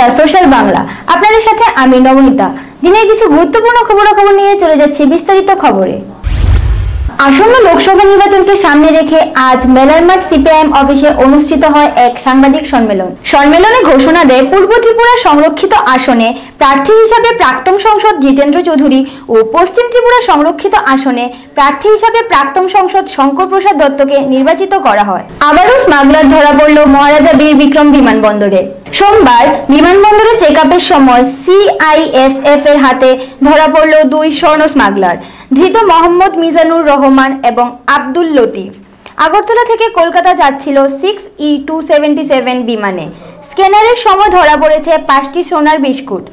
The social Bangla. আপনাদের সাথে আমি নবনীতা। দিনের কিছু গুরুত্বপূর্ণ খবরাখবর নিয়ে চলে যাচ্ছি বিস্তারিত খবরে। আসন্ন লোকসভা নির্বাচনকে সামনে রেখে আজ মেলার মাঠ সিপিআইএম অফিসে অনুষ্ঠিত হয় এক সাংবাদিক সম্মেলন। সম্মেলনে ঘোষণা দেয়, পূর্ব ত্রিপুরা সংরক্ষিত আসনে প্রার্থী হিসাবে প্রাক্তন সংসদ জিতেন্দ্র চৌধুরী ও পশ্চিম ত্রিপুরা সংরক্ষিত আসনে প্রার্থী হিসাবে প্রাক্তন সংসদ শঙ্কর প্রসাদ দত্তকে নির্বাচিত করা হয়। আবারও স্মাগলার ধরা পড়ল মহারাজা বীর বিক্রম বিমানবন্দরে। সোমবার বিমানবন্দরে চেক আপের সময় সিআইএসএফ এর হাতে ধরা পড়ল দুই স্বর্ণ স্মাগলার, ধৃত মোহাম্মদ মিজানুর রহমান এবং আব্দুল লতিফ। আগরতলা থেকে কলকাতা যাচ্ছিল six E two seventy seven বিমানে। স্ক্যানারের সময় ধরা পড়েছে পাঁচটি সোনার বিস্কুট।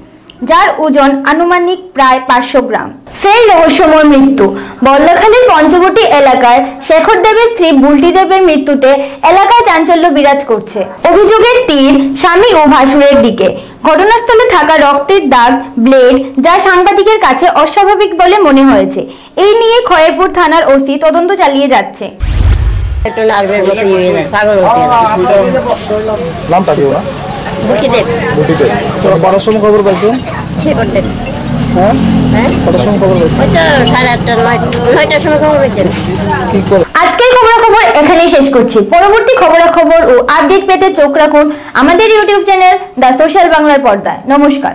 যার ওজন আনুমানিক প্রায় পাঁচশো গ্রাম। ফের রহস্যময় মৃত্যু। বল্লখালীর পঞ্চবটি এলাকার শেখর দেবের স্ত্রী বুলটি দেবের মৃত্যুতে এলাকায় চাঞ্চল্য বিরাজ করছে। অভিযোগের তীর স্বামী ও ভাসুরের দিকে। ঘটনাস্থলে থাকা রক্তের দাগ ব্লেড যা সাংবাদিকের কাছে অস্বাভাবিক বলে মনে হয়েছে এই নিয়ে খয়েরপুর থানার ওসি তদন্ত চালিয়ে যাচ্ছে। একটু যায় পাগল তোরা কটার সময় খবর পাইছো? হ্যাঁ? হ্যাঁ? কটার সময় খবর পাইছো? ওই তো সাড়ে আটটা নয়টার সময় খবর পেয়েছেন কি করে? আজকের খবরাখবর এখানেই শেষ করছি। পরবর্তী খবরাখবর ও আপডেট পেতে চোখ রাখুন আমাদের ইউটিউব চ্যানেল দ্য সোশ্যাল বাংলার পর্দায়। নমস্কার।